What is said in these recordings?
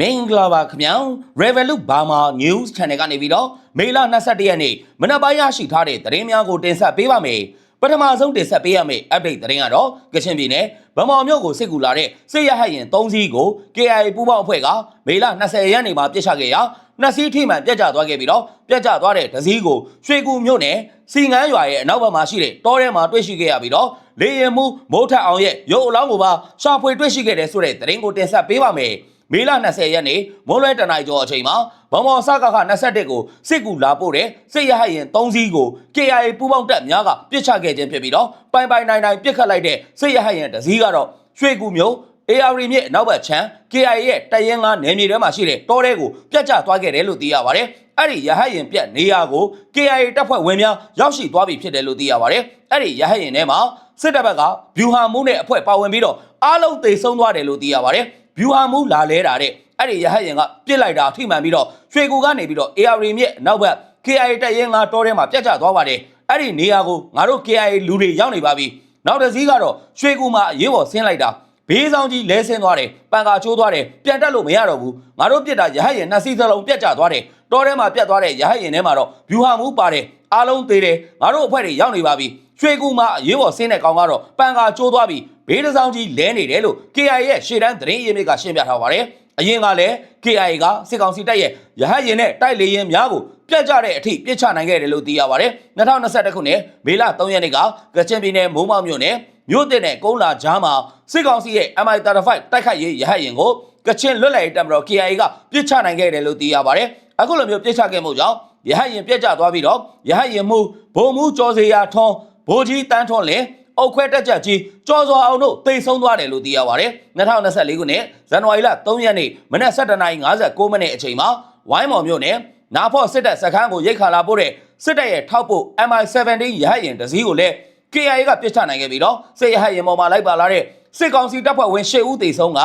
မင်္ဂလာပါခင်ဗျာ Revolut Burma News Channel ကနေပြီးတော့မေလ22ရက်နေ့မနက်ပိုင်းရရှိထားတဲ့သတင်းများကိုတင်ဆက်ပေးပါမယ်ပထမဆုံးတင်ဆက်ပေးရမယ့် update သတင်းကတော့ကချင်ပြည်နယ်ဗမော်မြို့ကိုစစ်ကူလာတဲ့စစ်ရဟတ်ရင်3စီးကို KIA ပူးပေါင်းအဖွဲ့ကမေလ20ရက်နေ့မှာပြစ်ချခဲ့ရာနှစ်စီးထိမှန်ပြတ်ကျသွားခဲ့ပြီးတော့ပြတ်ကျသွားတဲ့ဒစည်းကိုရွှေကူမြို့နယ်စီငန်းရွာရဲ့အနောက်ဘက်မှာရှိတဲ့တောထဲမှာတွေ့ရှိခဲ့ရပြီးတော့လေရင်မှုမိုးထက်အောင်ရဲ့ရုပ်အလောင်းကိုပါရှာဖွေတွေ့ရှိခဲ့တဲ့ဆိုတဲ့သတင်းကိုတင်ဆက်ပေးပါမယ် မေလ20ရက်နေ့မိုးလွဲတနိုင်ကျော်အချိန်မှာဗမော်စကခ21ကိုစစ်ကူလာပို့တဲ့စစ်ရဟတ်ရင်3စီးကို KIA ပူးပေါင်းတပ်များကပြစ်ချခဲ့ခြင်းဖြစ်ပြီးတော့ပိုင်ပိုင်နိုင်နိုင်ပြစ်ခတ်လိုက်တဲ့စစ်ရဟတ်ရင်တစ်စီးကတော့ရွှေကူမျိုး AR မြစ်နောက်ဘက်ချမ်း KIA ရဲ့တရင်ကနယ်မြေထဲမှာရှိတဲ့တောထဲကိုပြတ်ကျသွားခဲ့တယ်လို့သိရပါတယ်။အဲ့ဒီရဟတ်ရင်ပြတ်နေရာကို KIA တပ်ဖွဲ့ဝင်များရောက်ရှိသွားပြီဖြစ်တယ်လို့သိရပါတယ်။အဲ့ဒီရဟတ်ရင်ထဲမှာစစ်တပ်ဘက်ကဗျူဟာမှုနဲ့အဖွဲ့ပါဝင်ပြီးတော့အားလုံးသေဆုံးသွားတယ်လို့သိရပါတယ်။ ဗျူဟာမှုလာလဲတာတဲ့အဲ့ဒီရဟတ်ရင်ကပြစ်လိုက်တာထိမှန်ပြီးတော့ရွှေကူကနေပြီးတော့ AR မြစ်နောက်ဘက် KIA တပ်ရင်ကတောထဲမှာပြတ်ကျသွားပါတယ်။အဲ့ဒီနေရာကိုငါတို့ KIA လူတွေရောက်နေပါပြီ။နောက်တစ်စီးကတော့ရွှေကူမှာအရေးပေါ်ဆင်းလိုက်တာဘေးဆောင်ကြီးလဲဆင်းသွားတယ်ပန်ကာချိုးသွားတယ်ပြန်တက်လို့မရတော့ဘူးငါတို့ပြစ်တာရဟတ်ရင်နှစ်စီးစလုံးပြတ်ကျသွားတယ်တောထဲမှာပြတ်သွားတဲ့ရဟတ်ရင်ထဲမှာတော့ဗျူဟာမူပါတယ်အားလုံးသေးတယ်ငါတို့အဖွဲ့တွေရောက်နေပါပြီ ရွှေကူမှာအရေးပေါ်ဆင်းတဲ့ကောင်ကတော့ပန်ကာချိုးသွားပြီဘေးတစ်ဆောင်ကြီးလဲနေတယ်လို့ KIA ရဲ့ရှေ့တန်းသတင်းရင်းမြစ်ကရှင်းပြထားပါတယ်အရင်ကလည်း KIA ကစစ်ကောင်စီတပ်ရဲ့ရဟတ်ရင်နဲ့တိုက်လေရင်များကိုပြတ်ကျတဲ့အထိပြစ်ချနိုင်ခဲ့တယ်လို့သိရပါတယ်2021ခုနှစ်မေလ3ရက်နေ့ကကချင်ပြည်နယ်မိုးမောက်မြို့နယ်မြို့တင်နဲ့ကုန်းလာကြားမှာစစ်ကောင်စီရဲ့ MI35 တိုက်ခိုက်ရေးရဟတ်ရင်ကိုကချင်လွတ်လပ်ရေးတပ်မတော် KIA ကပြစ်ချနိုင်ခဲ့တယ်လို့သိရပါတယ်အခုလိုမျိုးပြစ်ချခဲ့မှုကြောင့်ရဟတ်ရင်ပြတ်ကျသွားပြီးတော့ရဟတ်ရင်မှုဘုံမှုကျော်စေယာထွန်းဘိုးကြီးတန်းထွန်းလင်အုတ်ခွဲတက်ကြကြီးကြော်စောအောင်တို့တိတ်ဆုံးသွားတယ်လို့သိရပါတယ်2024ခုနှစ်ဇန်နဝါရီလ3ရက်နေ့မနက်7:59မိနစ်အချိန်မှာဝိုင်းမော်မြို့နယ်နာဖော့စစ်တပ်စခန်းကိုရိတ်ခါလာပို့တဲ့စစ်တပ်ရဲ့ထောက်ပို့ MI17 ရဟတ်ရင်တစည်းကိုလည်း KIA ကပြစ်ချနိုင်ခဲ့ပြီးတော့စစ်ရဟတ်ရင်ပေါ်မှာလိုက်ပါလာတဲ့စစ်ကောင်စီတပ်ဖွဲ့ဝင်၈ဦးသေဆုံးက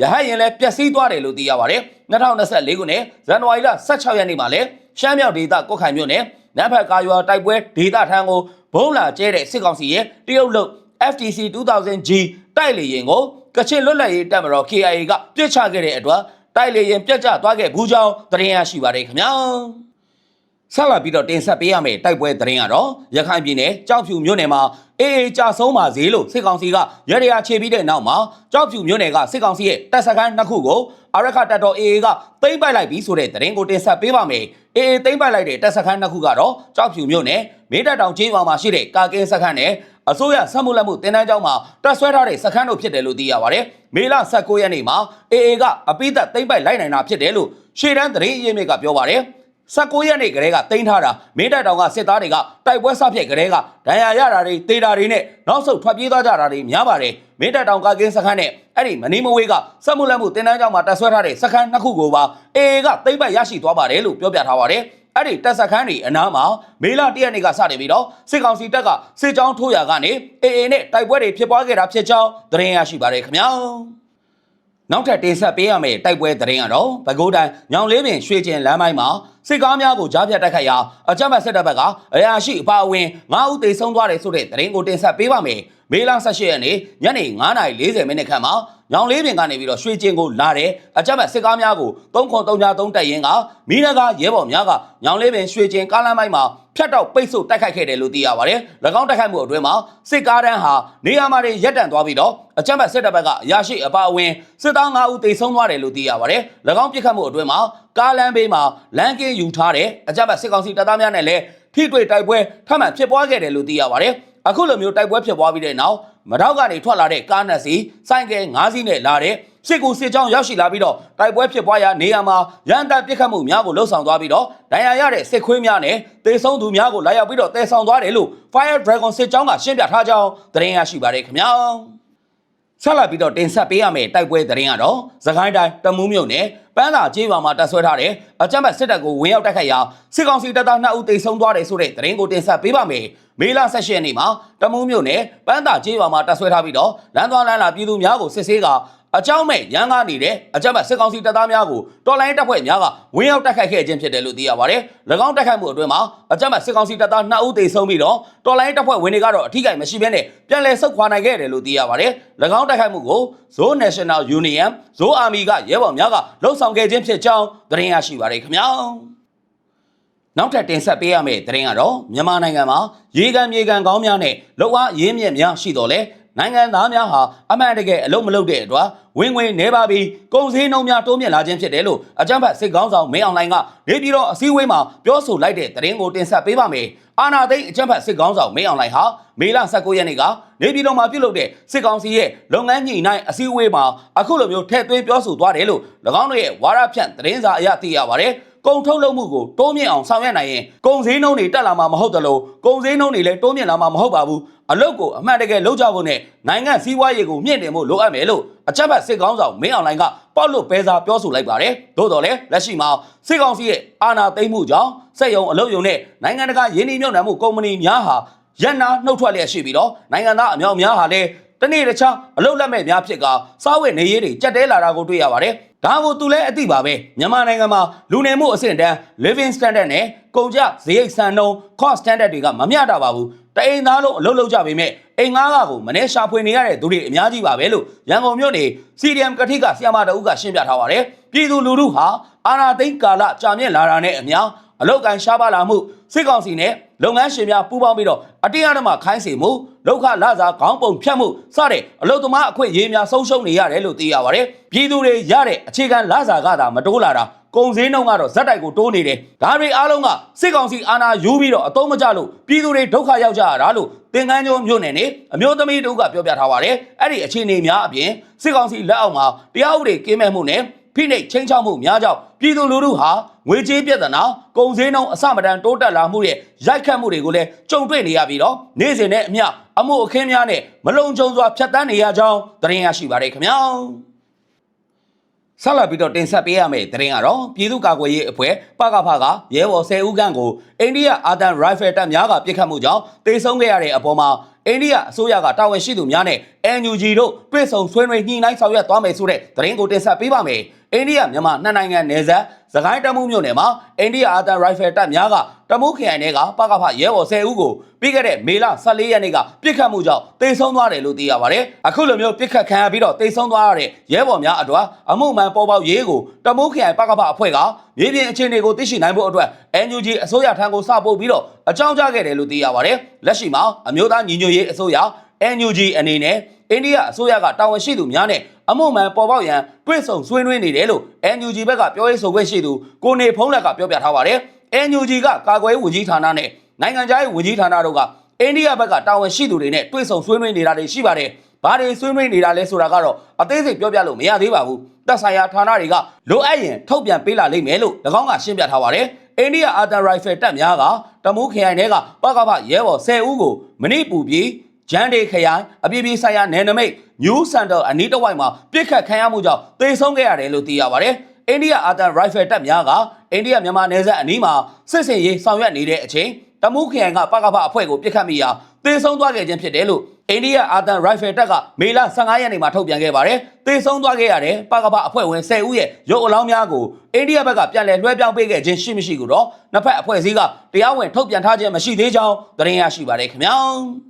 ရဟတ်ရင်လည်းပျက်စီးသွားတယ်လို့သိရပါတယ်2024ခုနှစ်ဇန်နဝါရီလ16ရက်နေ့မှာလည်းရှမ်းမြောက်ဒေသကွက်ခိုင်မြို့နယ်နန်းဖက်ကာရွာတိုက်ပွဲဒေသထမ်းကို ဘုံလာကျဲတဲ့စစ်ကောင်စီရဲ့တရုတ်လုတ် FTC 2000G တိုက်လေရင်ကိုကချင်လွတ်လပ်ရေးတပ်မတော် KIA ကပြစ်ချခဲ့တဲ့အတွက်တိုက်လေရင်ပြတ်ကျသွားခဲ့ဘူးကြောင်းသတင်းရရှိပါတယ်ခင်ဗျာဆက်လက်ပြီးတော့တင်ဆက်ပေးရမယ့်တိုက်ပွဲသတင်းကတော့ရခိုင်ပြည်နယ်ကြောက်ဖြူမြို့နယ်မှာအေးအေးကြဆုံးပါစေလို့စစ်ကောင်စီကရရခြေပြီးတဲ့နောက်မှာကြောက်ဖြူမြို့နယ်ကစစ်ကောင်စီရဲ့တပ်စခန်းနှစ်ခုကိုအရခတပ်တော် AA ကသိမ်းပိုက်လိုက်ပြီးဆိုတဲ့သတင်းကိုတင်ဆက်ပေးပါမယ်။ AA သိမ်းပိုက်လိုက်တဲ့တပ်စခန်းနှစ်ခုကတော့ကြောက်ဖြူမြို့နယ်မေတ္တာတောင်ကျေးရွာမှာရှိတဲ့ကာကင်းစခန်းနဲ့အစိုးရစက်မှုလက်မှုတင်တန်းကျောင်းမှာတပ်ဆွဲထားတဲ့စခန်းတို့ဖြစ်တယ်လို့သိရပါတယ်။မေလ19ရက်နေ့မှာ AA ကအပိသက်သိမ်းပိုက်လိုက်နိုင်တာဖြစ်တယ်လို့ရှေ့တန်းသတင်းရင်းမြစ်ကပြောပါတယ်။ 19ရက်နေ့ကလေးကတင်ထားတာမင်းတပ်တောင်ကစစ်သားတွေကတိုက်ပွဲဆဖြစ်ကလေးကဒဏ်ရာရတာတွေတေတာတွေနဲ့နောက်ဆုတ်ထွက်ပြေးသွားကြတာတွေများပါတယ်မင်းတပ်တောင်ကကင်းစခန်းနဲ့အဲ့ဒီမနီမဝေးကစက်မှုလက်မှုတင်တန်းကျောင်းမှာတပ်ဆွဲထားတဲ့စခန်းနှစ်ခုကိုပါအေအေကသိမ့်ပိုက်ရရှိသွားပါတယ်လို့ပြောပြထားပါတယ်အဲ့ဒီတပ်စခန်းတွေအနားမှာမေလ၁ရက်နေ့ကစတင်ပြီးတော့စစ်ကောင်စီတပ်ကစစ်ကြောင်းထိုးရာကနေအေအေနဲ့တိုက်ပွဲတွေဖြစ်ပွားခဲ့တာဖြစ်ကြောင်းသတင်းရရှိပါတယ်ခင်ဗျာ နောက်ထပ်တင်ဆက်ပေးရမယ့်တိုက်ပွဲသတင်းကတော့ပဲခူးတိုင်းညောင်လေးပင်ရွှေကျင်လမ်းပိုင်းမှာစစ်ကားများကိုကြားဖြတ်တိုက်ခိုက်ရာအကြမ်းဖက်စစ်တပ်ဘက်ကအရာရှိအပါအဝင်9ဦးသေဆုံးသွားတယ်ဆိုတဲ့သတင်းကိုတင်ဆက်ပေးပါမယ်။ မေလ18ရက်နေ့ညနေ9:40မိနစ်ခန့်မှာညောင်လေးပင်ကနေပြီးတော့ရွှေကျင်ကိုလာတဲ့အကြမ်းဖက်စစ်ကားများကို303တက်ရင်ကမိနဂါရဲဘော်များကညောင်လေးပင်ရွှေကျင်ကားလမ်းပိုင်းမှာဖြတ်တော့ပိတ်ဆို့တိုက်ခိုက်ခဲ့တယ်လို့သိရပါတယ်။၎င်းတိုက်ခိုက်မှုအတွင်းမှာစစ်ကားတန်းဟာနေရာမှာတွေရပ်တန့်သွားပြီးတော့အကြမ်းဖက်စစ်တပ်ဘက်ကအရာရှိအပါအဝင်စစ်သား9ဦးသေဆုံးသွားတယ်လို့သိရပါတယ်။၎င်းပြစ်ခတ်မှုအတွင်းမှာကားလမ်းဘေးမှာလမ်းကင်းယူထားတဲ့အကြမ်းဖက်စစ်ကောင်စီတပ်သားများနဲ့လည်းထိတွေ့တိုက်ပွဲထပ်မံဖြစ်ပွားခဲ့တယ်လို့သိရပါတယ်။ အခုလိုမျိုးတိုက်ပွဲဖြစ်ပွားပြီးတဲ့နောက်မတော့ကနေထွက်လာတဲ့ကားနှစ်စီးစိုင်းကဲ9စီးနဲ့လာတဲ့စစ်ကူစစ်ကြောင်းရောက်ရှိလာပြီးတော့တိုက်ပွဲဖြစ်ပွားရာနေရာမှာရန်တပ်ပစ်ခတ်မှုများကိုလှုပ်ဆောင်သွားပြီးတော့ဒဏ်ရာရတဲ့စစ်ခွေးများနဲ့တေဆုံးသူများကိုလာရောက်ပြီးတော့တဲဆောင်သွားတယ်လို့ Fire Dragon စစ်ကြောင်းကရှင်းပြထားကြောင်းသတင်းရရှိပါတယ်ခင်ဗျာဆက်လက်ပြီးတော့တင်ဆက်ပေးရမယ့်တိုက်ပွဲသတင်းကတော့သခိုင်းတိုင်းတမူးမြို့နယ်ပ န်းသာကျေးရွာမှာတပ်ဆွဲထားတဲ့အကြမ်းဖက်စစ်တပ်ကိုဝင်ရောက်တိုက်ခိုက်ရာစစ်ကောင်စီတပ်သား2ဦးသေဆုံးသွားတယ်ဆိုတဲ့သတင်းကိုတင်ဆက်ပေးပါမယ်။မေလ16ရက်နေ့မှာတမူးမြို့နယ်ပန်းသာကျေးရွာမှာတပ်ဆွဲထားပြီးတော့လမ်းသွားလမ်းလာပြည်သူများကိုစစ်ဆေးက အအကြောင်းမဲ့ရန်ကားနေတဲ့အကြမ်းဖက်စစ်ကောင်စီတပ်သားများကိုတော်လိုင်းတပ်ဖွဲ့များကဝင်းရောက်တိုက်ခိုက်ခဲ့ခြင်းဖြစ်တယ်လို့သိရပါတယ်။၎င်းတိုက်ခိုက်မှုအတွင်းမှာအကြမ်းဖက်စစ်ကောင်စီတပ်သား2ဦးသေဆုံးပြီးတော့တော်လိုင်းတပ်ဖွဲ့ဝင်တွေကတော့အထိကိမရှိဘဲနဲ့ပြန်လည်ဆုတ်ခွာနိုင်ခဲ့တယ်လို့သိရပါတယ်။၎င်းတိုက်ခိုက်မှုကို Zoo National Union Zoo Army ကရဲဘော်များကလှုပ်ဆောင်ခဲ့ခြင်းဖြစ်ကြောင်းသတင်းရရှိပါတယ်ခင်ဗျာ။နောက်ထပ်တင်ဆက်ပေးရမယ့်သတင်းကတော့မြန်မာနိုင်ငံမှာရေကန်မြေကန်ကောင်းများနဲ့လောက်အားရင်းမြစ်များရှိတော်လဲ နိုင်ငံသားများဟာအမှန်တကယ်အလုံးမလုံးတဲ့အတွက်ဝင်ငွေနေပါပြီးကုန်စည်နှုန်းများတိုးမြင့်လာခြင်းဖြစ်တယ်လို့အကြံဖတ်စစ်ကောင်းဆောင်မင်းအောင်လှိုင်ကနေပြည်တော်အစည်းအဝေးမှာပြောဆိုလိုက်တဲ့သတင်းကိုတင်ဆက်ပေးပါမယ်။အာနာသိန်းအကြံဖတ်စစ်ကောင်းဆောင်မင်းအောင်လှိုင်ဟာမေလ19ရက်နေ့ကနေပြည်တော်မှာပြုလုပ်တဲ့စစ်ကောင်စီရဲ့လုပ်ငန်းညှိနှိုင်းအစည်းအဝေးမှာအခုလိုမျိုးထည့်သွင်းပြောဆိုသွားတယ်လို့၎င်းတို့ရဲ့ဝါရဖြန့်သတင်းစာအရသိရပါတယ်။ ကုန်ထုတ်လုပ်မှုကိုတိုးမြင့်အောင်ဆောင်ရွက်နိုင်ရင်ကုန်စည်နှုန်းတွေတက်လာမှာမဟုတ်သလိုကုန်စည်နှုန်းတွေလည်းတိုးမြင့်လာမှာမဟုတ်ပါဘူးအလုပ်ကိုအမှန်တကယ်လုပ်ကြဖို့နဲ့နိုင်ငံစည်းဝါးရေးကိုမြင့်တင်ဖို့လိုအပ်မယ်လို့အချက်ဘတ်စစ်ကောင်းဆောင်မင်းအောင်လှိုင်ကပေါက်လို့ပဲစာပြောဆိုလိုက်ပါတယ်သို့တော်လည်းလက်ရှိမှာစစ်ကောင်စီရဲ့အာဏာသိမ်းမှုကြောင့်စက်ယုံအလုပ်ယုံနဲ့နိုင်ငံတကာယင်းနှိမ့်မြုပ်နှံမှုကုမ္ပဏီများဟာရန်နာနှုတ်ထွက်လျက်ရှိပြီးတော့နိုင်ငံသားအများအများဟာလည်းတနေ့တခြားအလုတ်လက်မဲ့များဖြစ်ကစားဝတ်နေရေးတွေကြက်တဲလာတာကိုတွေ့ရပါတယ်။ ဒါကိုသူလည်းအသိပါပဲမြန်မာနိုင်ငံမှာလူနေမှုအဆင့်တန်း living standard နဲ့ကုန်ကျစရိတ်စံနှုန်း cost standard တွေကမမျှတာပါဘူး။တအိမ်သားလုံးအလုတ်လုပ်ကြပေမဲ့အိမ်ငါးကကိုမနေ့ရှာဖွေနေရတဲ့သူတွေအများကြီးပါပဲလို့ရန်ကုန်မြို့နေ CDM ကတိကဆီယမတအုပ်ကရှင်းပြထားပါတယ်။ပြည်သူလူထုဟာအာဏာသိမ်းကာလကြာမြင့်လာတာနဲ့အမျှ အလုတ်ကန်ရှားပါလာမှုစစ်ကောင်စီနဲ့လုပ်ငန်းရှင်များပူးပေါင်းပြီးတော့အတရားဓမ္မခိုင်းစေမှုလောက်ခလာစားခေါင်းပုံဖြတ်မှုစတဲ့အလုတ်သမားအခွင့်အရေးများဆုံးရှုံးနေရတယ်လို့သိရပါတယ်။ပြည်သူတွေရတဲ့အခြေခံလာစားကသာမတိုးလာတာကုန်စည်နှုန်းကတော့ဇက်တိုက်ကိုတိုးနေတယ်။ဒါတွေအားလုံးကစစ်ကောင်စီအာဏာယူပြီးတော့အတုံးမကျလို့ပြည်သူတွေဒုက္ခရောက်ကြရတာလို့သင်္ကန်းကျွန်းမြို့နယ်နေအမျိုးသမီးတို့ကပြောပြထားပါတယ်။အဲ့ဒီအခြေအနေများအပြင်စစ်ကောင်စီလက်အောက်မှာတရားဥပဒေကင်းမဲ့မှုနဲ့ ဖိနှိပ်ချင်းချောက်မှုများကြောင့်ပြည်သူလူထုဟာငွေကြေးပြဿနာကုန်စည်နှုန်းအဆမတန်တိုးတက်လာမှုရဲ့ရိုက်ခတ်မှုတွေကိုလည်းကြုံတွေ့နေရပြီးတော့နေ့စဉ်နဲ့အမျှအမှုအခင်းများနဲ့မလုံခြုံစွာဖြတ်တန်းနေရကြောင်းသတင်းရရှိပါတယ်ခင်ဗျာဆက်လက်ပြီးတော့တင်ဆက်ပေးရမယ့်သတင်းကတော့ပြည်သူ့ကာကွယ်ရေးအဖွဲ့ပကဖကရဲဘော်10ဦးခန့်ကိုအိန္ဒိယအာသန်ရိုင်ဖယ်တပ်များကပစ်ခတ်မှုကြောင့်တေဆုံးခဲ့ရတဲ့အပေါ်မှာအိန္ဒိယအစိုးရကတာဝန်ရှိသူများနဲ့ NUG တို့တွေ့ဆုံဆွေးနွေးညှိနှိုင်းဆောင်ရွက်သွားမယ်ဆိုတဲ့သတင်းကိုတင်ဆက်ပေးပါမယ်။ အိန္ဒိယမြန်မာနှစ်နိုင်ငံနယ်စပ်သခိုင်းတမှုမြို့နယ်မှာအိန္ဒိယအာသန်ရိုင်ဖယ်တပ်များကတမှုခရိုင်တွေကပကဖရဲဘော်10ဦးကိုပြီးခဲ့တဲ့မေလ14ရက်နေ့ကပြစ်ခတ်မှုကြောင့်တေဆုံးသွားတယ်လို့သိရပါတယ်။အခုလိုမျိုးပြစ်ခတ်ခံရပြီးတော့တေဆုံးသွားရတဲ့ရဲဘော်များအတွက်အမှုမှန်ပေါ်ပေါက်ရေးကိုတမှုခရိုင်ပကဖအဖွဲ့ကမြေပြင်အခြေအနေကိုသိရှိနိုင်ဖို့အတွက် NUG အစိုးရထံကိုစပို့ပြီးတော့အကြောင်းကြားခဲ့တယ်လို့သိရပါတယ်။လက်ရှိမှာအမျိုးသားညီညွတ်ရေးအစိုးရ NUG အနေနဲ့အိန္ဒိယအစိုးရကတာဝန်ရှိသူများနဲ့ အမှုမှန်ပေါ်ပေါက်ရန်တွေ့ဆုံဆွေးနွေးနေတယ်လို့ NUG ဘက်ကပြောရေးဆိုခွင့်ရှိသူကိုနေဖုံးလက်ကပြောပြထားပါတယ်။ NUG ကကာကွယ်ရေးဝန်ကြီးဌာနနဲ့နိုင်ငံခြားရေးဝန်ကြီးဌာနတို့ကအိန္ဒိယဘက်ကတာဝန်ရှိသူတွေနဲ့တွေ့ဆုံဆွေးနွေးနေတာတွေရှိပါတယ်။ဘာတွေဆွေးနွေးနေတာလဲဆိုတာကတော့အသေးစိတ်ပြောပြလို့မရသေးပါဘူး။တပ်ဆိုင်ရာဌာနတွေကလိုအပ်ရင်ထုတ်ပြန်ပေးလာလိမ့်မယ်လို့၎င်းကရှင်းပြထားပါတယ်။အိန္ဒိယအာသန်ရိုင်ဖယ်တပ်များကတမူးခရိုင်တွေကပကဖရဲဘော်10ဦးကိုမဏိပူပြည် ဂျန်ဒေခရိုင်အပြည်ပြည်ဆိုင်ရာနယ်နိမိတ်ညူးစန်တာအနီးတစ်ဝိုက်မှာပြစ်ခတ်ခံရမှုကြောင့်တေဆုံးခဲ့ရတယ်လို့သိရပါတယ်။အိန္ဒိယအာသန်ရိုင်ဖယ်တပ်များကအိန္ဒိယမြန်မာနယ်စပ်အနီးမှာစစ်စင်ရေးဆောင်ရွက်နေတဲ့အချိန်တမူးခရိုင်ကပကဖအဖွဲ့ကိုပြစ်ခတ်မိရာတေဆုံးသွားခဲ့ခြင်းဖြစ်တယ်လို့အိန္ဒိယအာသန်ရိုင်ဖယ်တပ်ကမေလ15ရက်နေ့မှာထုတ်ပြန်ခဲ့ပါတယ်။တေဆုံးသွားခဲ့ရတဲ့ပကဖအဖွဲ့ဝင်10ဦးရဲ့ရုပ်အလောင်းများကိုအိန္ဒိယဘက်ကပြန်လည်လွှဲပြောင်းပေးခဲ့ခြင်းရှိမရှိကိုတော့နှစ်ဖက်အဖွဲ့အစည်းကတရားဝင်ထုတ်ပြန်ထားခြင်းမရှိသေးကြောင်းသတင်းရရှိပါတယ်ခင်ဗျာ။